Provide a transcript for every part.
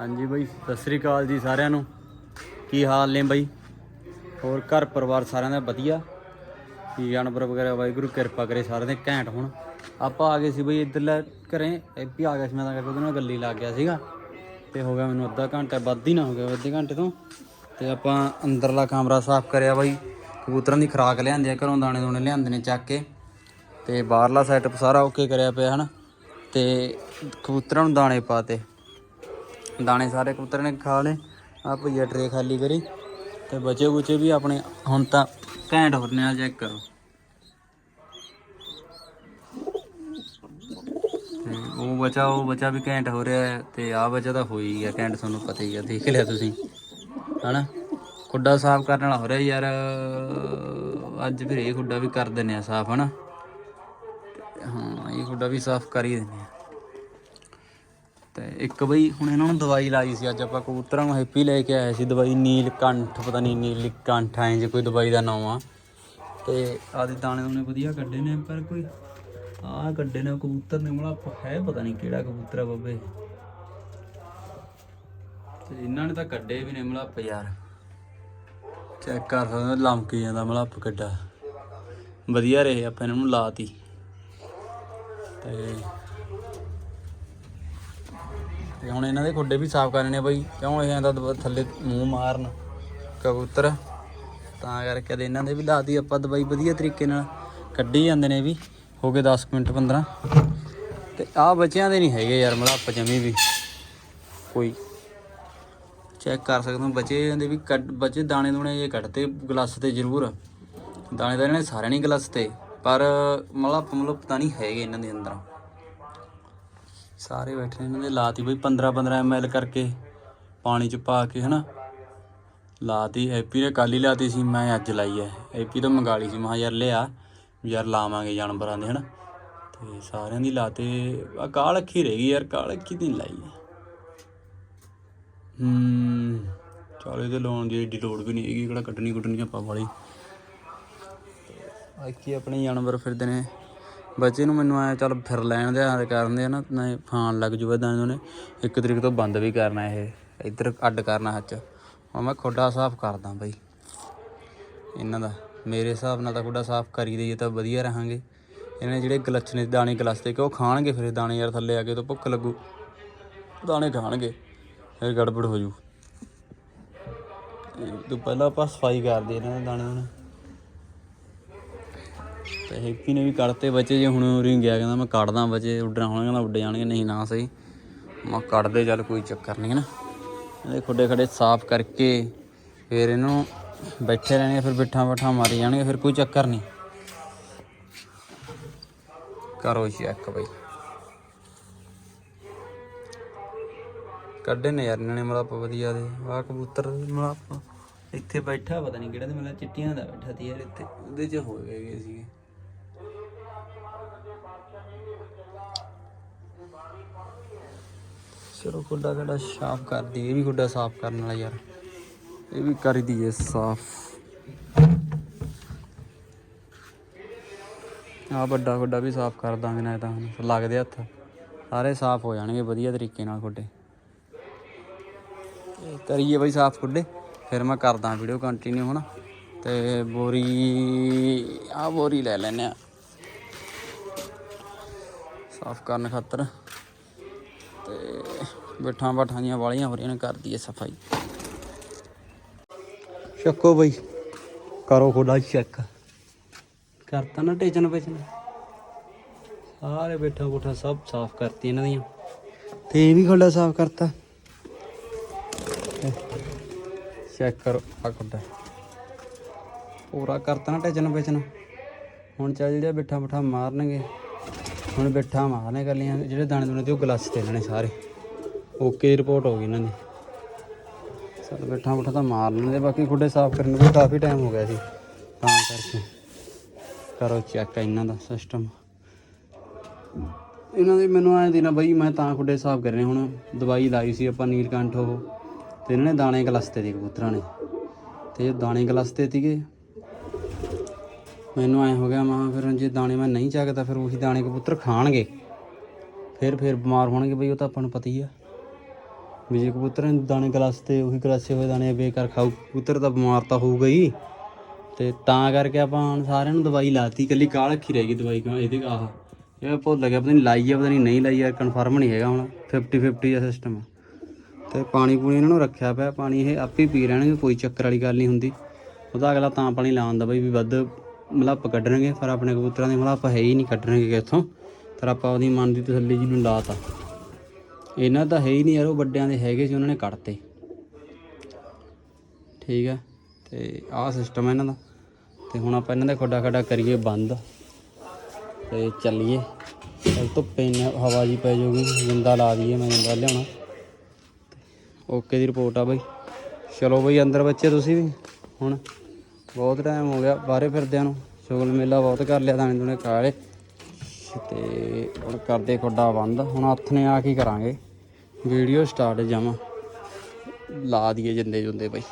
ਹਾਂਜੀ ਬਾਈ, ਸਤਿ ਸ੍ਰੀ ਅਕਾਲ ਜੀ ਸਾਰਿਆਂ ਨੂੰ। ਕੀ ਹਾਲ ਨੇ ਬਾਈ? ਹੋਰ ਘਰ ਪਰਿਵਾਰ ਸਾਰਿਆਂ ਦਾ ਵਧੀਆ? ਕੀ ਜਾਨਵਰ ਵਗੈਰਾ ਵਾਹਿਗੁਰੂ ਕਿਰਪਾ ਕਰੇ ਸਾਰਿਆਂ ਦੇ ਘੈਂਟ ਹੋਣ। ਆਪਾਂ ਆ ਗਏ ਸੀ ਬਈ ਇੱਧਰਲਾ ਘਰੇ ਇਹ ਵੀ ਆ ਗਿਆ ਸੀ ਮੈਂ ਤਾਂ ਕਰਕੇ ਉਹਦੇ ਨਾਲ ਗੱਲੀ ਲੱਗ ਗਿਆ ਸੀਗਾ। ਤੇ ਹੋ ਗਿਆ ਮੈਨੂੰ ਅੱਧਾ ਘੰਟਾ, ਵੱਧ ਹੀ ਨਾ ਹੋ ਗਿਆ ਅੱਧੇ ਘੰਟੇ ਤੋਂ। ਤੇ ਆਪਾਂ ਅੰਦਰਲਾ ਕਮਰਾ ਸਾਫ਼ ਕਰਿਆ ਬਾਈ। ਕਬੂਤਰਾਂ ਦੀ ਖੁਰਾਕ ਲਿਆਂਦੇ ਆ, ਘਰੋਂ ਦਾਣੇ ਦੋਣੇ ਲਿਆਂਦੇ ਨੇ ਚੱਕ ਕੇ। ਤੇ ਬਾਹਰਲਾ ਸੈਟਅਪ ਸਾਰਾ ਓਕੇ ਕਰਿਆ ਪਿਆ ਹਨ। ਤੇ ਕਬੂਤਰਾਂ ਨੂੰ ਦਾਣੇ ਪਾਤੇ। ਦਾਣੇ ਸਾਰੇ ਕਬੂਤਰ ਨੇ ਖਾ ਲਏ। ਆ ਭਈਆ ਟਰੇ ਖਾਲੀ ਕਰੀ ਤੇ ਬਚੇ ਬੁਚੇ ਵੀ ਆਪਣੇ, ਹੁਣ ਤਾਂ ਘੈਂਟ ਹੋ ਰਹੇ ਨੇ ਚੈੱਕ ਕਰੋ। ਤੇ ਉਹ ਬਚਾ ਉਹ ਬਚਾ ਵੀ ਘੈਂਟ ਹੋ ਰਿਹਾ ਹੈ ਤੇ ਆ ਬਚਾ ਤਾਂ ਹੋ ਹੀ ਗਿਆ, ਘੈਂਟ ਤੁਹਾਨੂੰ ਪਤਾ ਹੀ ਆ, ਦੇਖ ਲਿਆ ਤੁਸੀਂ। ਹਨਾ? ਖੁੱਡਾ ਸਾਫ਼ ਕਰਨ ਵਾਲਾ ਹੋ ਰਿਹਾ ਯਾਰ, ਅੱਜ ਫਿਰ ਇਹ ਖੁੱਡਾ ਵੀ ਕਰ ਦਿੰਨੇ ਆ ਸਾਫ਼, ਹਨਾ? ਤੇ ਹਾਂ, ਇਹ ਖੁੱਡਾ ਵੀ ਸਾਫ਼ ਕਰ ਹੀ ਦਿੰਨੇ ਆ। ਤੇ ਇੱਕ ਬਈ ਹੁਣ ਇਹਨਾਂ ਨੂੰ ਦਵਾਈ ਲਾਈ ਸੀ, ਅੱਜ ਆਪਾਂ ਕਬੂਤਰਾਂ ਨੂੰ ਹੈਪੀ ਲੈ ਕੇ ਆਏ ਸੀ, ਦਵਾਈ ਨੀਲ ਕੰਠ, ਪਤਾ ਨਹੀਂ ਨੀਲ ਕੰਠ, ਐਂ ਜੇ ਕੋਈ ਦਵਾਈ ਦਾ ਨਾਮ ਆ। ਤੇ ਆਦੇ ਦਾਣੇ ਦੋਨੇ ਵਧੀਆ ਕੱਢੇ ਨੇ, ਪਰ ਕੋਈ ਆਹ ਕੱਢੇ ਨੇ ਕਬੂਤਰ ਨੇ ਮਲਾ ਹੈ ਪਤਾ ਨਹੀਂ ਕਿਹੜਾ ਕਬੂਤਰ ਆ ਬਾਬੇ। ਤੇ ਇਹਨਾਂ ਨੇ ਤਾਂ ਕੱਢੇ ਵੀ ਨੇ ਮਲੱਪ ਯਾਰ। ਚੈੱਕ ਕਰ ਸਕਦੇ ਲਮਕੀ ਜਾਂਦਾ ਮਲੱਪ ਕੱਢਾ ਵਧੀਆ ਰਹੇ ਆਪਾਂ ਇਹਨਾਂ ਨੂੰ ਲਾਤੀ। ਤੇ ਤੇ ਹੁਣ ਇਹਨਾਂ ਦੇ ਖੁੱਡੇ ਵੀ ਸਾਫ਼ ਕਰਨੇ ਨੇ ਬਈ, ਕਿਉਂ ਇਹ ਆਂਦਾ ਥੱਲੇ ਮੂੰਹ ਮਾਰਨ? ਕਬੂਤਰ। ਤਾਂ ਕਰਕੇ ਤੇ ਇਹਨਾਂ ਦੇ ਵੀ ਲਾਤੀ ਆਪਾਂ ਦਵਾਈ ਵਧੀਆ ਤਰੀਕੇ ਨਾਲ। ਕੱਢੀ ਜਾਂਦੇ ਨੇ ਵੀ, ਹੋ ਗਏ 10 ਮਿੰਟ 15 ਤੇ ਆਹ ਬੱਚਿਆਂ ਦੇ ਨਹੀਂ ਹੈਗੇ ਯਾਰ, ਮਲੱਪ ਜਮੀ ਵੀ। ਕੋਈ ਚੈੱਕ ਕਰ ਸਕਦੇ ਹੋ ਬੱਚੇ ਦੇ ਵੀ ਕੱਢ, ਬੱਚੇ ਦਾਣੇ ਦੂਣੇ ਜੇ ਕੱਢਤੇ ਗਲਾਸ ਤੇ ਜ਼ਰੂਰ। ਦਾਣੇ ਤਾਂ ਇਹਨਾਂ ਨੇ ਸਾਰੇ ਨਹੀਂ ਗਲਾਸ ਤੇ, ਪਰ ਮਲੱਪ ਮਲੱਪ ਤਾਂ ਨਹੀਂ ਹੈਗੇ ਇਹਨਾਂ ਦੇ ਅੰਦਰ। ਸਾਰੇ ਬੈਠੇ ਨੇ, ਇਹਨਾਂ ਦੇ ਲਾਤੀ ਬਈ 15 15 ml ਕਰਕੇ ਪਾਣੀ ਚ ਪਾ ਕੇ, ਹਨਾ? ਲਾਤੀ ਐਪੀ ਨੇ ਕੱਲ ਹੀ ਲਾਤੀ ਸੀ, ਮੈਂ ਅੱਜ ਲਾਈ ਐ ਹੈਪੀ ਤੋਂ ਮੰਗਾ ਲਈ ਸੀ, ਮੈਂ ਯਾਰ ਲਿਆ, ਵੀ ਯਾਰ ਲਾਵਾਂਗੇ ਜਾਨਵਰਾਂ ਦੇ, ਹਨਾ? ਤੇ ਸਾਰਿਆਂ ਦੀ ਲਾਤੇ, ਆ ਕਾਲ ਅੱਖੀ ਰਹਿ ਗਈ ਯਾਰ, ਕਾਲ ਅੱਖੀ ਦੀ ਲਾਈ। ਹੂੰ, ਚਲ ਇਹਦੇ ਲਾਉਣ ਦੀ ਏਡੀ ਲੋੜ ਵੀ ਨਹੀਂ ਹੈਗੀ, ਕਿਹੜਾ ਕੱਢਣੀ ਕੁੱਟਣੀ ਆਪਾਂ ਵਾਲੀ। ਆਕੀ ਆਪਣੇ ਜਾਨਵਰ ਫਿਰਦੇ ਨੇ। ਬੱਚੇ ਨੂੰ ਮੈਨੂੰ ਆਇਆ, ਚੱਲ ਫਿਰ ਲੈਣ ਦੇ ਆ ਕਰਨ ਦੇ ਨਾ ਨਾ ਫਾਨ ਲੱਗ ਜੂਗਾ ਦਾਣੇ ਉਹਨੇ। ਇੱਕ ਤਰੀਕ ਤੋਂ ਬੰਦ ਵੀ ਕਰਨਾ ਇਹ, ਇੱਧਰ ਅੱਡ ਕਰਨਾ ਹੱਥ ਹੁਣ ਮੈਂ ਖੁੱਡਾ ਸਾਫ਼ ਕਰਦਾ ਬਈ। ਇਹਨਾਂ ਦਾ, ਮੇਰੇ ਹਿਸਾਬ ਨਾਲ ਤਾਂ ਖੁੱਡਾ ਸਾਫ਼ ਕਰੀ ਦਈਏ ਤਾਂ ਵਧੀਆ ਰਹਾਂਗੇ। ਇਹਨਾਂ ਨੇ ਜਿਹੜੇ ਗਲੱਛ ਨੇ, ਦਾਣੇ ਗਲਸ ਤੇ ਕਿ ਉਹ ਖਾਣਗੇ ਫਿਰ ਦਾਣੇ ਯਾਰ ਥੱਲੇ ਆ ਕੇ ਤਾਂ ਭੁੱਖ ਲੱਗੂ। ਦਾਣੇ ਖਾਣਗੇ, ਫਿਰ ਗੜਬੜ ਹੋ ਜੂ। ਤੇ ਤੋਂ ਪਹਿਲਾਂ ਆਪਾਂ ਸਫ਼ਾਈ ਕਰਦੇ ਇਹਨਾਂ ਦੇ ਦਾਣੇ ਦਾਣੇ ਤੇ ਹੈਪੀ ਨੇ ਵੀ ਕੱਢਤੇ ਬੱਚੇ ਜੇ ਹੁਣ ਉਰੀ ਗਿਆ, ਕਹਿੰਦਾ ਮੈਂ ਕੱਢਦਾ ਬੱਚੇ, ਉੱਡਣਾ ਹੋਣਗੇ ਕਹਿੰਦਾ ਉੱਡ ਜਾਣਗੇ, ਨਹੀਂ ਨਾ ਸਹੀ। ਮੈਂ ਕੱਢਦੇ ਚੱਲ ਕੋਈ ਚੱਕਰ ਨਹੀਂ ਹੈ ਨਾ। ਇਹਦੇ ਖੁੱਡੇ ਖੜੇ ਸਾਫ਼ ਕਰਕੇ ਫਿਰ ਇਹਨੂੰ ਬੈਠੇ ਰਹਿਣਗੇ ਫਿਰ ਬਿੱਠਾ ਬਿੱਠਾ ਮਾਰੀ ਜਾਣਗੇ, ਫਿਰ ਕੋਈ ਚੱਕਰ ਨਹੀਂ। ਕਰੋ ਚੈੱਕ ਬਈ। ਕੱਢੇ ਨੇ ਯਾਰ ਇਹਨਾਂ ਨੇ ਮਲਾਪ ਵਧੀਆ ਦੇ। ਆ ਕਬੂਤਰ ਮਲਾਪ ਇੱਥੇ ਬੈਠਾ, ਪਤਾ ਨਹੀਂ ਕਿਹੜਾ ਤੇ ਮਤਲਬ ਚਿੱਟੀਆਂ ਦਾ ਬੈਠਾ ਤੀ ਯਾਰ ਇੱਥੇ। ਉਹਦੇ 'ਚ ਹੋ ਗਏ ਸੀਗੇ। ਚਲੋ ਖੁੱਡਾ ਖੜਾ ਸਾਫ਼ ਕਰ ਦੀ ਇਹ ਵੀ ਖੁੱਡਾ ਸਾਫ਼ ਕਰਨ ਵਾਲਾ ਯਾਰ। ਇਹ ਵੀ ਕਰ ਦਈਏ ਸਾਫ਼। ਆ ਵੱਡਾ ਖੁੱਡਾ ਵੀ ਸਾਫ਼ ਕਰ ਦਾਂਗੇ ਨਾ ਤਾਂ ਲੱਗਦੇ ਹੱਥ। ਸਾਰੇ ਸਾਫ਼ ਹੋ ਜਾਣਗੇ, ਵਧੀਆ ਤਰੀਕੇ ਨਾਲ ਖੁੱਡੇ ਕਰੀਏ ਬਈ ਸਾਫ਼ ਖੁੱਡੇ ਫਿਰ ਮੈਂ ਕਰਦਾ ਵੀਡੀਓ ਕੰਟੀਨਿਊ ਹੁਣ। ਤੇ ਬੋਰੀ ਆ ਬੋਰੀ ਲੈ ਲੈਨੇ ਆ ਸਾਫ਼ ਕਰਨ ਖਾਤਰ। ਤੇ ਬਿਠਾਂ ਬਠਾਂ ਦੀਆਂ ਵਾਲੀਆਂ ਹੋ ਰਹੀਆਂ ਨੇ ਕਰ ਦਈਏ ਸਫ਼ਾਈ। ਚੱਕੋ ਬਈ ਕਰੋ ਖੋਡਾ ਚੈੱਕ ਕਰਤਾ ਨਾ ਟੇਚਨ ਪੇਚਨ ਸਾਰੇ ਬੈਠਾ ਬੁੱਠਾ ਸਭ ਸਾਫ਼ ਕਰਤੀ ਇਹਨਾਂ ਦੀਆਂ। ਤੇ ਇਹ ਵੀ ਖੋਡਾ ਸਾਫ਼ ਕਰਤਾ। ਚੈੱਕ ਕਰੋ ਆ ਖੋਡਾ ਪੂਰਾ ਕਰਤਾ ਨਾ ਟੇਚਨ ਪੇਚਨ ਹੁਣ ਚੱਲ ਜਿਹੜੇ ਬਿਠਾ ਬਿਠਾ ਮਾਰਨਗੇ। ਹੁਣ ਬਿਠਾ ਮਾਰਨੇ ਕਰ ਲੀਆਂ ਜਿਹੜੇ ਦਾਣੇ ਦੁਣੇ ਤੇ ਉਹ ਗਲਾਸ ਤੇ ਲੈਣੇ ਸਾਰੇ। ਓਕੇ ਰਿਪੋਰਟ ਹੋ ਗਈ ਇਹਨਾਂ ਦੀ। ਸਾਰੇ ਬਿਠਾ ਬਿਠਾ ਤਾਂ ਮਾਰ ਲੈਂਦੇ, ਬਾਕੀ ਖੁੱਡੇ ਸਾਫ਼ ਕਰਨ ਨੂੰ ਕਾਫੀ ਟਾਈਮ ਹੋ ਗਿਆ ਸੀ। ਤਾਂ ਕਰਕੇ। ਕਰੋ ਚੈੱਕ ਇਹਨਾਂ ਦਾ ਸਿਸਟਮ ਇਹਨਾਂ ਦੇ ਮੈਨੂੰ ਐਂ ਦੀ ਨਾ ਬਈ, ਮੈਂ ਤਾਂ ਖੁੱਡੇ ਸਾਫ਼ ਕਰਨੇ ਹੁਣ ਦਵਾਈ ਲਾਈ ਸੀ ਆਪਾਂ ਨੀਲਕੰਠ ਉਹ। ਤੇ ਇਹਨਾਂ ਨੇ ਦਾਣੇ ਗਲਸਤੇ ਦੀ ਕਬੂਤਰਾਂ ਨੇ। ਤੇ ਦਾਣੇ ਗਲਸਤੇ ਸੀਗੇ। ਮੈਨੂੰ ਐ ਹੋ ਗਿਆ, ਮਾਂ ਫਿਰ ਜੇ ਦਾਣੇ ਮੈਂ ਨਹੀਂ ਚੱਕਦਾ, ਫਿਰ ਉਹੀ ਦਾਣੇ ਕਬੂਤਰ ਖਾਣਗੇ। ਫਿਰ ਫਿਰ ਬਿਮਾਰ ਹੋਣਗੇ ਬਈ, ਉਹ ਤਾਂ ਆਪਾਂ ਨੂੰ ਪਤਾ ਹੀ ਆ। ਵੀ ਜੇ ਕਬੂਤਰ ਦਾਣੇ ਗਲਾਸ ਤੇ ਉਹੀ ਗਲਾਸੇ ਹੋਏ ਦਾਣੇ ਬੇਕਾਰ ਖਾਊ, ਕਬੂਤਰ ਤਾਂ ਬਿਮਾਰ ਤਾਂ ਹੋਊਗਾ ਹੀ। ਤੇ ਤਾਂ ਕਰਕੇ ਆਪਾਂ ਹੁਣ ਸਾਰਿਆਂ ਨੂੰ ਦਵਾਈ ਲਾਤੀ, ਇਕੱਲੀ ਕਾਲ ਅੱਖੀ ਰਹਿ ਗਈ ਦਵਾਈ ਕਾ ਇਹਦੇ ਆਹ। ਇਹ ਭੁੱਲ ਗਿਆ, ਪਤਾ ਨਹੀਂ ਲਾਈ ਆ, ਪਤਾ ਨਹੀਂ ਨਹੀਂ ਲਾਈ ਆ ਕਨਫਰਮ ਨਹੀਂ ਹੈਗਾ ਹੁਣ 50 50 ਦਾ ਸਿਸਟਮ ਤੇ ਪਾਣੀ ਪੂਣੀ ਇਹਨਾਂ ਨੂੰ ਰੱਖਿਆ ਪਿਆ, ਪਾਣੀ ਇਹ ਆਪੇ ਪੀ ਰਹਿਣਗੇ, ਕੋਈ ਚੱਕਰ ਵਾਲੀ ਗੱਲ ਨਹੀਂ ਹੁੰਦੀ। ਉਹਦਾ ਅਗਲਾ ਤਾਂ ਪਾਣੀ ਲਾਉਂਦਾ ਬਈ, ਵੀ ਵੱਧ ਮਲੱਪ ਕੱਢਣਗੇ, ਪਰ ਆਪਣੇ ਕਬੂਤਰਾਂ ਦੇ ਮਲੱਪ ਹੈ ਹੀ ਨਹੀਂ ਕੱਢਣਗੇ ਇੱਥੋਂ। ਪਰ ਆਪਾਂ ਉਹਦੀ ਮਨ ਦੀ ਤਸੱਲੀ ਜੀ ਨੂੰ ਲਾਤਾ। ਇਹਨਾਂ ਤਾਂ ਹੈ ਹੀ ਨਹੀਂ ਯਾਰ, ਉਹ ਵੱਡਿਆਂ ਦੇ ਹੈਗੇ ਸੀ, ਉਹਨਾਂ ਨੇ ਕੱਢਤੇ। ਠੀਕ ਹੈ ਤੇ ਆਹ ਸਿਸਟਮ ਹੈ ਇਹਨਾਂ ਦਾ। ਤੇ ਹੁਣ ਆਪਾਂ ਇਹਨਾਂ ਦਾ ਖੋਡਾ ਖੱਡਾ ਕਰੀਏ ਬੰਦ। ਤੇ ਚੱਲੀਏ। ਕੱਲ ਧੁੱਪੇ ਨੇ ਹਵਾ ਜੀ ਪੈ ਜਾਊਗੀ, ਜਿੰਦਾ ਲਾ ਦਈਏ, ਮੈਂ ਜਿੰਦਾ ਲਿਆਉਣਾ। ਓਕੇ ਦੀ ਰਿਪੋਰਟ ਆ ਬਾਈ। ਚਲੋ ਬਈ, ਅੰਦਰ ਬੱਚੇ ਤੁਸੀਂ ਵੀ, ਹੁਣ। ਬਹੁਤ ਟਾਈਮ ਹੋ ਗਿਆ, ਬਾਹਰੇ ਫਿਰਦਿਆਂ ਨੂੰ। ਸ਼ੁਗਲ ਮੇਲਾ ਬਹੁਤ ਕਰ ਲਿਆ, ਦਾਣੇ ਦੂਣੇ ਕਾਲੇ ਤੇ ਹੁਣ ਕਰਦੇ ਖੁੱਡਾ ਬੰਦ। ਹੁਣ ਹੱਥ ਨੇ ਆ ਕੀ ਕਰਾਂਗੇ? ਵੀਡੀਓ ਸਟਾਰਟ ਜਾਵਾਂ ਲਾ ਦਈਏ ਜਿੰਦੇ ਜੁੰਦੇ ਬਾਈ।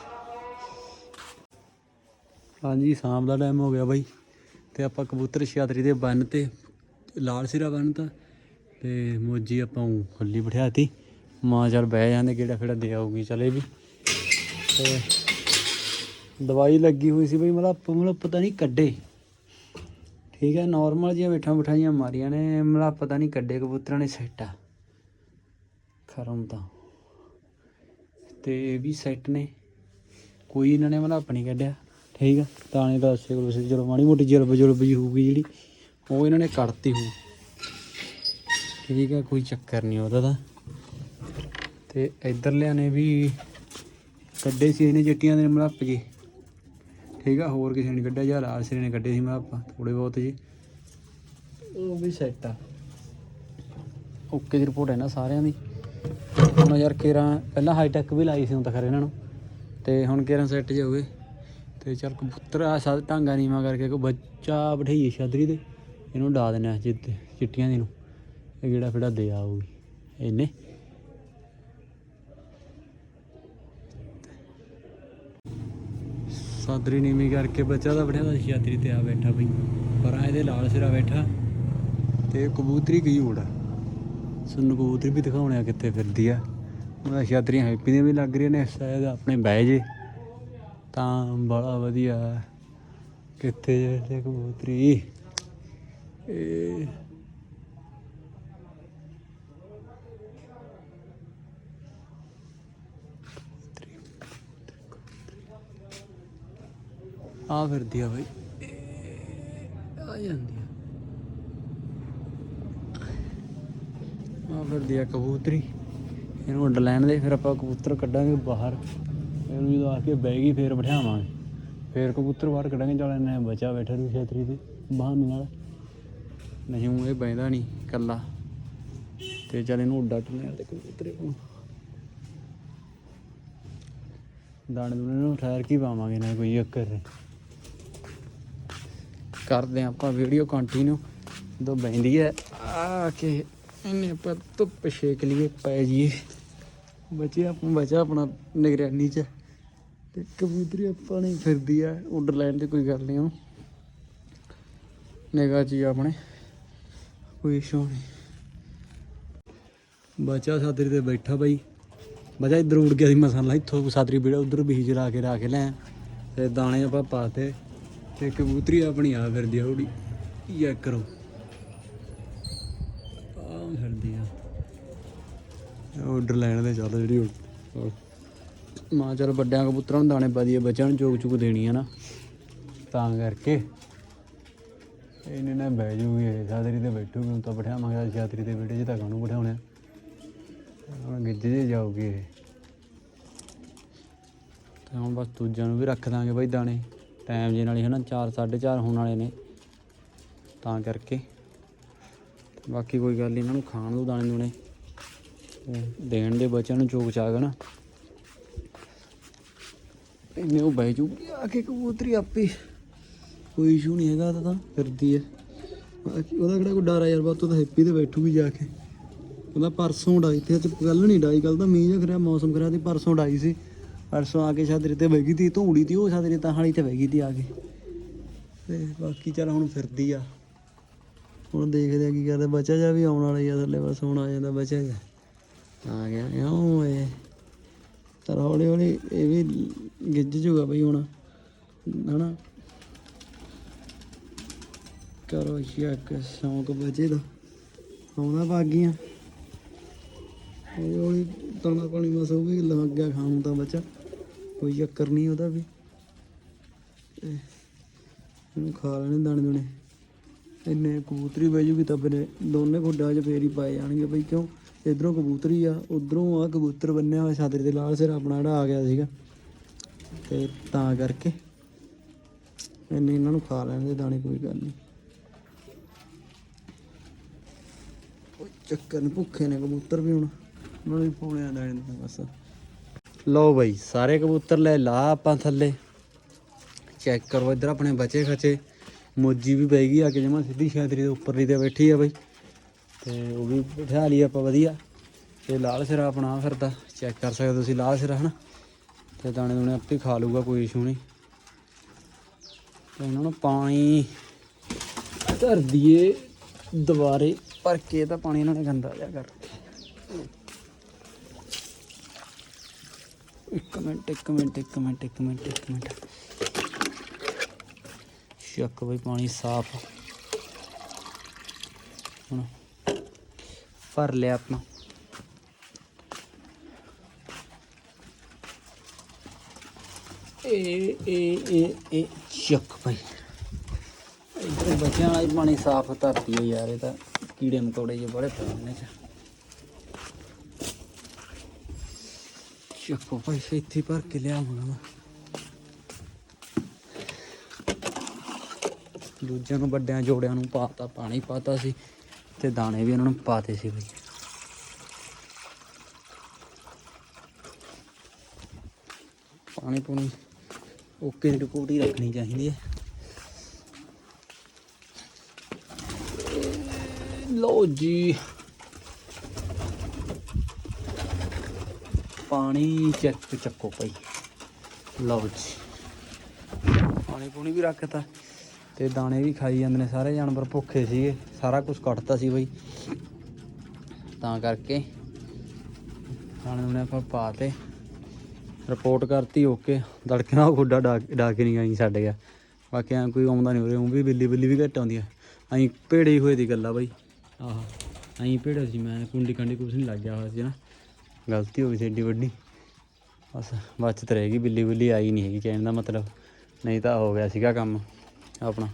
ਹਾਂਜੀ, ਸ਼ਾਮ ਦਾ ਟਾਈਮ ਹੋ ਗਿਆ ਬਾਈ। ਤੇ ਆਪਾਂ ਕਬੂਤਰ ਛਿਆਤਰੀ ਦੇ ਬੰਨ ਤੇ ਲਾਲ ਸਿਰਾ ਬੰਨ ਤਾਂ। ਤੇ ਮੋਜੀ ਆਪਾਂ ਊਂ ਖੁੱਲੀ ਬਿਠਾਤੀ। ਮਾਂ ਚੱਲ ਬਹਿ ਜਾਂਦੇ ਕਿਹੜਾ ਕਿਹੜਾ ਦੇ ਆਊਗੀ, ਚਲੇ ਵੀ। ਤੇ ਦਵਾਈ ਲੱਗੀ ਹੋਈ ਸੀ ਬਈ, ਮਤਲਬ ਮਤਲਬ ਪਤਾ ਨਹੀਂ ਕੱਢੇ। ਠੀਕ ਹੈ ਨਾਰਮਲ ਜਿਹੀਆਂ ਬੈਠਾ ਬਿਠਾਈਆਂ ਮਾਰੀਆਂ ਨੇ, ਮਤਲਬ ਪਤਾ ਨਹੀਂ ਕੱਢੇ ਕਬੂਤਰਾਂ ਨੇ ਸੈੱਟ ਆ। ਖਰਮ ਤਾਂ। ਤੇ ਇਹ ਵੀ ਸੈੱਟ ਨੇ। ਕੋਈ ਇਹਨਾਂ ਨੇ ਮਤਲਬ ਨਹੀਂ ਕੱਢਿਆ। ਠੀਕ ਆ, ਦਾਣੇ ਦਾ ਅੱਛੇ ਕੋਲ ਜਦੋਂ ਮਾੜੀ ਮੋਟੀ ਜਲਬ ਜਲਬ ਜੀ ਹੋਊਗੀ ਜਿਹੜੀ, ਉਹ ਇਹਨਾਂ ਨੇ ਕੱਢਤੀ ਹੋ ਠੀਕ ਆ, ਕੋਈ ਚੱਕਰ ਨਹੀਂ ਉਹਦਾ ਤਾਂ। ਤੇ ਇਧਰਲਿਆਂ ਨੇ ਵੀ ਕੱਢੇ ਸੀ, ਇਹਨੇ ਜੱਟੀਆਂ ਦੇ ਮਲੱਪ ਜੀ ਠੀਕ ਆ, ਹੋਰ ਕਿਸੇ ਨੇ ਕੱਢਿਆ? ਜਾਂ ਲਾਲ ਸਿਰੇ ਨੇ ਕੱਢੇ ਸੀ, ਮੈਂ ਆਪਾਂ ਥੋੜੇ ਬਹੁਤ ਜੀ। ਉਹ ਵੀ ਸੈੱਟ ਆ। ਓਕੇ ਦੀ ਰਿਪੋਰਟ ਹੈ ਨਾ ਸਾਰਿਆਂ ਦੀ। ਹੁਣ ਯਾਰ ਕੇਰਾਂ, ਪਹਿਲਾਂ ਹਾਈਟੈਕ ਵੀ ਲਾਈ ਸੀ ਹੁਣ ਤਾਂ ਖਰੇ ਇਹਨਾਂ ਨੂੰ। ਤੇ ਹੁਣ ਕੇਰਾਂ ਸੈੱਟ ਜੇ ਗਏ ਤੇ ਚੱਲ ਕਬੂਤਰ ਆ ਸਾਦ ਢਾਂਗਾ ਨੀਵਾ ਕਰਕੇ, ਕੋਈ ਬੱਚਾ ਬਿਠਾਈਏ ਛਾਦਰੀ ਦੇ ਇਹਨੂੰ ਡਾ ਦੇਣਾ ਜਿੱਤੇ ਚਿੱਟੀਆਂ ਦੀ ਨੂੰ। ਇਹ ਕਿਹੜਾ ਫਿੜਾ ਦੇ ਆਊਗੀ। ਇਹਨੇ ਸਾਦਰੀ ਨੀਵੀਂ ਕਰਕੇ ਬੱਚਾ ਦਾ ਬਿਠਿਆ ਦਾ ਛਾਦਰੀ ਤੇ ਆ ਬੈਠਾ ਬਈ। ਪਰ ਆ ਇਹਦੇ ਲਾਲ ਸਿਰਾ ਬੈਠਾ। ਤੇ ਕਬੂਤਰੀ ਗਈ ਉੜਾ ਸਾਨੂੰ ਕਬੂਤਰੀ ਵੀ ਦਿਖਾਉਣੇ ਆ ਕਿੱਥੇ ਫਿਰਦੀ ਆ। ਉਹਨਾਂ ਛਾਤਰੀਆਂ ਹੈਪੀ ਦੀਆਂ ਵੀ ਲੱਗ ਰਹੀਆਂ ਨੇ, ਸ਼ਾਇਦ ਆਪਣੇ ਬਹਿ ਜੇ। ਤਾਂ ਬੜਾ ਵਧੀਆ। ਕਿੱਥੇ ਜੇ ਕਬੂਤਰੀ? ਇਹ ਆ ਫਿਰਦੀ ਆ ਬਾਈ। ਇਹ ਆ ਜਾਂਦੀ ਆ। ਆ ਫਿਰਦੀ ਆ ਕਬੂਤਰੀ। ਇਹਨੂੰ ਉੱਡ ਲੈਣ ਦੇ, ਫਿਰ ਆਪਾਂ ਕਬੂਤਰ ਕੱਢਾਂਗੇ ਬਾਹਰ। ਇਹਨੂੰ ਜਦੋਂ ਆ ਕੇ ਬਹਿ ਗਈ, ਫਿਰ ਬਿਠਾਵਾਂਗੇ। ਫਿਰ ਕਬੂਤਰ ਬਾਹਰ ਕੱਢਾਂਗੇ, ਚੱਲ ਇਹਨੇ ਬੱਚਾ ਬੈਠਾ ਰੂ ਛੇਤਰੀ ਤੇ, ਬਹਾਨੇ ਨਾਲ। ਨਹੀਂ ਊਂ ਇਹ ਬੈਂਦਾ ਨਹੀਂ ਕੱਲਾ ਤੇ ਚੱਲ ਇਹਨੂੰ ਉੱਡਾ ਟੁੱਲਿਆ ਤੇ ਕਬੂਤਰੇ ਨੂੰ ਦਾਣੇ ਦੂਣੇ ਨੂੰ ਠਹਿਰ ਕੇ ਪਾਵਾਂਗੇ, ਨਾ ਕੋਈ ਚੱਕਰ। ਨਹੀਂ ਕਰਦੇ ਹਾਂ ਆਪਾਂ ਵੀਡੀਓ ਕੰਟੀਨਿਊ ਜਦੋਂ ਬੈਂਦੀ ਹੈ। ਆ ਕੇ ਇਹਨੇ ਆਪਾਂ ਧੁੱਪ ਛੇਕ ਲਈਏ, ਪੈ ਜੀਏ ਬੱਚੇ ਆਪਾਂ ਬਚਾ ਆਪਣਾ ਨਿਗਰਾਨੀ ਚ। ਤੇ ਕਬੂਤਰੀ ਆਪਾਂ ਨੇ ਫਿਰਦੀ ਆ ਉੱਡ ਲੈਣ ਦੀ ਕੋਈ ਗੱਲ ਨਹੀਂ ਉਹ ਨਿਗਾਹ ਚ ਆਪਣੇ। ਕੋਈ ਇਸ਼ੂ ਨਹੀਂ। ਬੱਚਾ ਸਾਦਰੀ ਤੇ ਬੈਠਾ ਬਾਈ। ਬੱਚਾ ਇੱਧਰ ਉੜ ਗਿਆ ਸੀ ਮਸਾਲਾ ਇੱਥੋਂ ਸਾਦਰੀ ਬੀੜਾ ਉਧਰ ਬੀਜ ਲਾ ਕੇ ਰੱਖ ਲੈ ਤੇ ਦਾਣੇ ਆਪਾਂ ਪਾਤੇ ਤੇ ਕਬੂਤਰੀ ਆਪਣੀ ਆ ਫਿਰਦੀ ਆ ਉਹਦੀ ਯਾ ਕਰੋ। ਆ ਫਿਰਦੀ ਆ। ਆਰਡਰ ਲੈਣ ਦੇ ਚੱਲ ਜਿਹੜੀ ਮਾਂ ਚੱਲ ਵੱਡਿਆਂ ਕਬੂਤਰਾਂ ਨੂੰ ਦਾਣੇ ਵਧੀਆ ਬੱਚਿਆਂ ਨੂੰ ਚੋਕ ਚੁਕ ਦੇਣੀ ਆ ਨਾ। ਤਾਂ ਕਰਕੇ। ਇਹਨੇ ਨਾ ਬਹਿ ਜੂਗੀ ਇਹ, ਛਾਤਰੀ ਤੇ ਬੈਠੂਗੀ, ਹੁਣ ਤਾਂ ਬਿਠਾਵਾਂਗੇ ਛਾਤਰੀ ਤੇ ਬੈਠੇ ਜੇ ਤਾਂ ਕਾਹਨੂੰ ਬਿਠਾਉਣਾ ਹੁਣ ਗਿੱਜੇ ਜੇ ਜਾਊਗੇ ਇਹ। ਹੁਣ ਬਸ ਦੂਜਿਆਂ ਨੂੰ ਵੀ ਰੱਖ ਦਾਂਗੇ ਬਾਈ ਦਾਣੇ। ਟਾਈਮ ਜੇ ਨਾਲ ਹੀ ਹਨਾ 4 4:30 ਹੋਣ ਵਾਲੇ ਨੇ। ਤਾਂ ਕਰਕੇ। ਬਾਕੀ ਕੋਈ ਗੱਲ ਨਹੀਂ ਇਹਨਾਂ ਨੂੰ ਖਾਣ ਨੂੰ ਦਾਣੇ ਦੂਣੇ। ਦੇਣ ਦੇ ਬੱਚਿਆਂ ਨੂੰ ਚੋਕ ਚਾਕ ਨਾ। ਇਹਨੇ ਉਹ ਬਹਿ ਜੂ ਆ ਕੇ ਕਬੂਤਰੀ ਆਪੇ। ਕੋਈ ਇਸ਼ੂ ਨਹੀਂ ਹੈਗਾ ਉਹਦਾ ਤਾਂ, ਫਿਰਦੀ ਹੈ। ਬਾਕੀ ਉਹਦਾ ਕਿਹੜਾ ਕੋਈ ਡਰ ਆ ਯਾਰ ਬਾਤ ਤਾਂ ਹੈਪੀ ਤੇ ਬੈਠੂਗੀ ਜਾ ਕੇ। ਉਹਦਾ ਪਰਸੋਂ ਡਾਈ, ਤੇ ਅੱਜ ਕੱਲ ਨਹੀਂ ਡਾਈ ਕੱਲ ਤਾਂ ਮੀਂਹ ਜਿਹਾ ਖਰਿਆ, ਮੌਸਮ ਖਰਿਆ, ਤੇ ਪਰਸੋਂ ਡਾਈ ਸੀ। ਪਰਸੋਂ ਆ ਕੇ ਛਾਦਰੇ ਤੇ ਬਹਿ ਗਈ ਤੀ, ਧੂੜੀ ਤੀ, ਉਹ ਛਾਦਰੇ ਤਾਂ ਹਾਲੀ ਤੇ ਬਹਿ ਗਈ ਤੀ ਆ ਕੇ। ਤੇ ਬਾਕੀ ਚੱਲ ਹੁਣ ਫਿਰਦੀ ਆ। ਹੁਣ ਦੇਖਦੇ ਆ ਕੀ ਕਰਦੇ, ਬੱਚਾ ਜਾ ਵੀ ਆਉਣ ਵਾਲਾ ਹੀ ਆ ਥੱਲੇ, ਬਸ ਹੁਣ ਆ ਜਾਂਦਾ ਬੱਚਾ ਜਾ ਆ ਗਿਆ ਓਏ ਤਾਂ ਹੌਲੀ ਹੌਲੀ ਇਹ ਵੀ ਗਿੱਜ ਜੂਗਾ ਬਈ ਹੁਣ, ਹਨਾ? ਕਰੋ ਚੈੱਕ ਸ਼ੌਂਕ ਬਚੇ ਦਾ। ਆਉਂਦਾ ਬਾਗੀਆਂ। ਹੌਲੀ ਹੌਲੀ ਦਾਣਾ ਪਾਣੀ ਬਸ ਉਹ ਵੀ ਲੱਗ ਗਿਆ ਖਾਣ ਤਾਂ ਬੱਚਾ। ਕੋਈ ਚੱਕਰ ਨਹੀਂ ਉਹਦਾ ਵੀ। ਇਹਨੂੰ ਖਾ ਲੈਣੇ ਦਾਣੇ ਦੁਣੇ। ਇੰਨੇ ਕਬੂਤਰੀ ਬਹਿ ਜੂਗੀ ਤਾਂ ਫਿਰ ਦੋਨੇ ਖੁੱਡਾਂ 'ਚ ਫੇਰ ਹੀ ਪਾਏ ਜਾਣਗੇ ਬਈ ਕਿਉਂ? ਇਧਰੋਂ ਕਬੂਤਰੀ ਆ, ਉਧਰੋਂ ਆ ਕਬੂਤਰ ਬੰਨਿਆ ਹੋਇਆ ਛਾਤਰੀ ਦੇ ਲਾਲ ਸਿਰ ਆਪਣਾ ਜਿਹੜਾ ਆ ਗਿਆ ਸੀਗਾ। ਤੇ ਤਾਂ ਕਰਕੇ ਇੰਨੇ ਇਹਨਾਂ ਨੂੰ ਖਾ ਲੈਣ ਦੇ ਦਾਣੇ ਕੋਈ ਗੱਲ ਨਹੀਂ। ਕੋਈ ਚੱਕਰ ਨਹੀਂ ਭੁੱਖੇ ਨੇ ਕਬੂਤਰ ਵੀ ਹੁਣ। ਉਹਨਾਂ ਨੂੰ ਵੀ ਪੌਣਿਆਂ ਦੇਣ ਬਸ। ਲਓ ਬਈ, ਸਾਰੇ ਕਬੂਤਰ ਲੈ, ਲਾ ਆਪਾਂ ਥੱਲੇ। ਚੈੱਕ ਕਰੋ ਇੱਧਰ ਆਪਣੇ ਬਚੇ ਖਚੇ। ਮੋਜੀ ਵੀ ਬਹਿ ਗਈ ਆ ਕੇ ਜਮਾ ਸਿੱਧੀ ਛਾਤਰੀ ਦੇ ਉੱਪਰਲੀ ਤੇ ਬੈਠੀ ਆ ਬਈ। ਤੇ ਉਹ ਵੀ ਬਿਠਾ ਲਈ ਆਪਾਂ ਵਧੀਆ। ਤੇ ਲਾਲ ਸਿਰਾ ਆਪਣਾ ਫਿਰਦਾ। ਚੈੱਕ ਕਰ ਸਕਦੇ ਤੁਸੀਂ ਲਾਲ ਸਿਰਾ, ਹਨਾ? ਤੇ ਦਾਣੇ ਦੂਣੇ ਆਪੇ ਹੀ ਖਾ ਲੂਗਾ, ਕੋਈ ਇਸ਼ੂ ਨਹੀਂ। ਤੇ ਇਹਨਾਂ ਨੂੰ ਪਾਣੀ ਧਰ ਦਈਏ। ਦੁਬਾਰੇ ਭਰ ਕੇ ਤਾਂ ਪਾਣੀ ਇਹਨਾਂ ਨੇ ਗੰਦਾ ਜਿਹਾ ਕਰ ਇੱਕ ਮਿੰਟ ਇੱਕ ਮਿੰਟ ਇੱਕ ਮਿੰਟ ਇੱਕ ਮਿੰਟ ਇੱਕ ਮਿੰਟ। ਸ਼ੱਕ ਬਈ ਪਾਣੀ ਸਾਫ਼ ਹੁਣ ਭਰ ਲਿਆ ਆਪਣਾ ਇਹ ਇਹ ਇਹ ਇਹ ਚੱਕ ਭਾਈ ਇਧਰ ਬੱਚਿਆਂ ਵਾਲਾ ਪਾਣੀ ਸਾਫ਼ ਧਰਤੀ ਹੈ ਯਾਰ, ਇਹ ਤਾਂ ਕੀੜੇ ਮਕੌੜੇ ਜਿਹੇ ਬੜੇ ਪਏ ਨੇ। ਚ ਚੱਕੋ ਭਾਈ ਇੱਥੇ ਭਰ ਕੇ ਲਿਆਵਾਂਗਾ ਮੈਂ। ਦੂਜਿਆਂ ਨੂੰ ਵੱਡਿਆਂ ਜੋੜਿਆਂ ਨੂੰ ਪਾਤਾ, ਪਾਣੀ ਪਾਤਾ ਸੀ ਤੇ ਦਾਣੇ ਵੀ ਉਹਨਾਂ ਨੂੰ ਪਾਤੇ ਸੀ ਬਈ। ਪਾਣੀ ਪੂਣੀ ਓਕੇ ਦੀ ਰਿਪੋਰਟ ਹੀ ਰੱਖਣੀ ਚਾਹੀਦੀ ਹੈ। ਲਓ ਜੀ। ਪਾਣੀ ਚੱਕ ਚੱਕੋ ਭਾਈ। ਲਓ ਜੀ। ਪਾਣੀ ਪੂਣੀ ਵੀ ਰੱਖਤਾ। ਤੇ ਦਾਣੇ ਵੀ ਖਾਈ ਜਾਂਦੇ ਨੇ ਸਾਰੇ ਜਾਨਵਰ ਭੁੱਖੇ ਸੀਗੇ। ਸਾਰਾ ਕੁਝ ਕੱਟਤਾ ਸੀ ਬਈ। ਤਾਂ ਕਰਕੇ ਦਾਣੇ ਦੂਣੇ ਆਪਾਂ ਪਾਤੇ। ਰਿਪੋਰਟ ਕਰਤੀ ਓਕੇ ਦੜਕੇ ਨਾਲ ਖੁੱਡਾ ਡਾ ਡਾ ਕੇ ਨਹੀਂ ਆਈ ਛੱਡ ਗਿਆ। ਬਾਕੀ ਐਂ ਕੋਈ ਆਉਂਦਾ ਨਹੀਂ ਉਰੇ ਉਹ ਵੀ ਬਿੱਲੀ ਬਿੱਲੀ ਵੀ ਘੱਟ ਆਉਂਦੀ ਆ। ਅਸੀਂ ਭੇੜੇ ਹੋਏ ਦੀ ਗੱਲਾਂ ਆ ਬਾਈ। ਆਹ ਅਸੀਂ ਭੇੜਾ ਸੀ ਮੈਂ, ਕੁੰਡੀ ਕੰਡੀ ਕੁਛ ਨਹੀਂ ਲੱਗ ਗਿਆ ਹੋਇਆ ਸੀ ਨਾ। ਗਲਤੀ ਹੋ ਗਈ ਸੀ ਏਡੀ ਵੱਡੀ। ਬਸ ਬਚਤ ਰਹੇਗੀ ਬਿੱਲੀ ਬੁੱਲੀ ਆਈ ਨਹੀਂ ਹੈਗੀ ਕਹਿਣ ਦਾ ਮਤਲਬ। ਨਹੀਂ ਤਾਂ ਹੋ ਗਿਆ ਸੀਗਾ ਕੰਮ ਆਪਣਾ।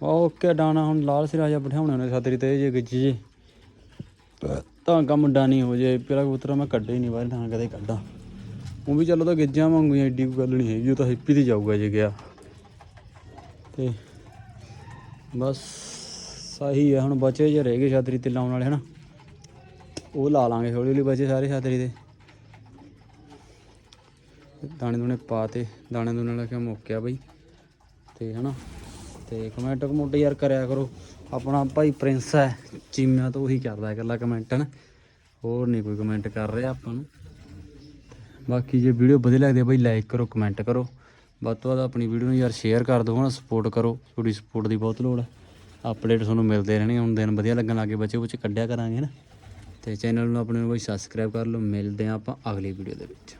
ਓਕੇ, ਡਾਣਾ ਹੁਣ ਲਾਲ ਸਿਰਾਜਾ ਬਿਠਾਉਣੇ ਨੇ ਛਤਰੀ ਤੇ, ਜੇ ਗਿੱਜ ਜੇ। ਤਾਂ ਕੰਮ ਡਾਣੀ ਹੋ ਜੇ ਪਹਿਲਾ ਕਬੂਤਰ ਮੈਂ ਕੱਢੇ ਹੀ ਨਹੀਂ ਬਾਹਰ ਤਾਂ ਕਦੇ ਕੱਢਾਂ। ਉਹ ਵੀ ਚਲੋ ਤਾਂ ਗਿੱਜਾਂ ਵਾਂਗੂ ਐਡੀ ਕੋਈ ਗੱਲ ਨਹੀਂ ਹੈਗੀ, ਉਹ ਤਾਂ ਹੈਪੀ ਤੇ ਜਾਊਗਾ ਜੇ ਗਿਆ। ਤੇ ਬਸ, ਸਹੀ ਹੈ ਹੁਣ ਬਚੇ ਜੇ ਰਹਿ ਗਏ ਛਾਤਰੀ ਤੇ ਲਾਉਣ ਵਾਲੇ, ਹਨਾ। ਉਹ ਲਾ ਲਾਂਗੇ ਹੌਲੀ ਹੌਲੀ ਬਚੇ ਸਾਰੇ ਛਾਤਰੀ ਦੇ। ਦਾਣੇ ਦੁਣੇ ਪਾ ਤੇ ਦਾਣੇ ਦੁਣੇ ਵਾਲਾ ਕਿ ਮੁੱਕਿਆ ਬਈ? ਤੇ ਹਨਾ, ਤੇ ਕਮੈਂਟ ਕਮੁੰਟ ਯਾਰ ਕਰਿਆ ਕਰੋ। ਆਪਣਾ ਭਾਈ ਪ੍ਰਿੰਸ ਹੈ, ਚੀਮਿਆਂ ਤੋਂ ਉਹੀ ਕਰਦਾ ਹੈ ਇਕੱਲਾ ਕਮੈਂਟ ਹਨ? ਹੋਰ ਨਹੀਂ ਕੋਈ ਕਮੈਂਟ ਕਰ ਰਿਹਾ ਆਪਾਂ ਨੂੰ। ਬਾਕੀ ਜੇ ਵੀਡੀਓ ਵਧੀਆ ਲੱਗਦੀ ਹੈ ਬਾਈ ਲਾਈਕ ਕਰੋ ਕਮੈਂਟ ਕਰੋ। ਵੱਧ ਤੋਂ ਵੱਧ ਆਪਣੀ ਵੀਡੀਓ ਨੂੰ ਯਾਰ ਸ਼ੇਅਰ ਕਰ ਦਿਓ, ਹਨਾ? ਸਪੋਰਟ ਕਰੋ। ਤੁਹਾਡੀ ਸਪੋਰਟ ਦੀ ਬਹੁਤ ਲੋੜ ਹੈ। ਅਪਡੇਟ ਤੁਹਾਨੂੰ ਮਿਲਦੇ ਰਹਿਣਗੇ, ਹੁਣ ਦਿਨ ਵਧੀਆ ਲੱਗਣ ਲੱਗੇ ਬੱਚੇ ਬੱਚੇ ਕੱਢਿਆ ਕਰਾਂਗੇ ਨਾ ਤੇ ਚੈਨਲ ਨੂੰ ਆਪਣੇ ਨੂੰ ਬਾਈ ਸਬਸਕ੍ਰਾਈਬ ਕਰ ਲਓ। ਮਿਲਦੇ ਹਾਂ ਆਪਾਂ ਅਗਲੀ ਵੀਡੀਓ ਦੇ ਵਿੱਚ।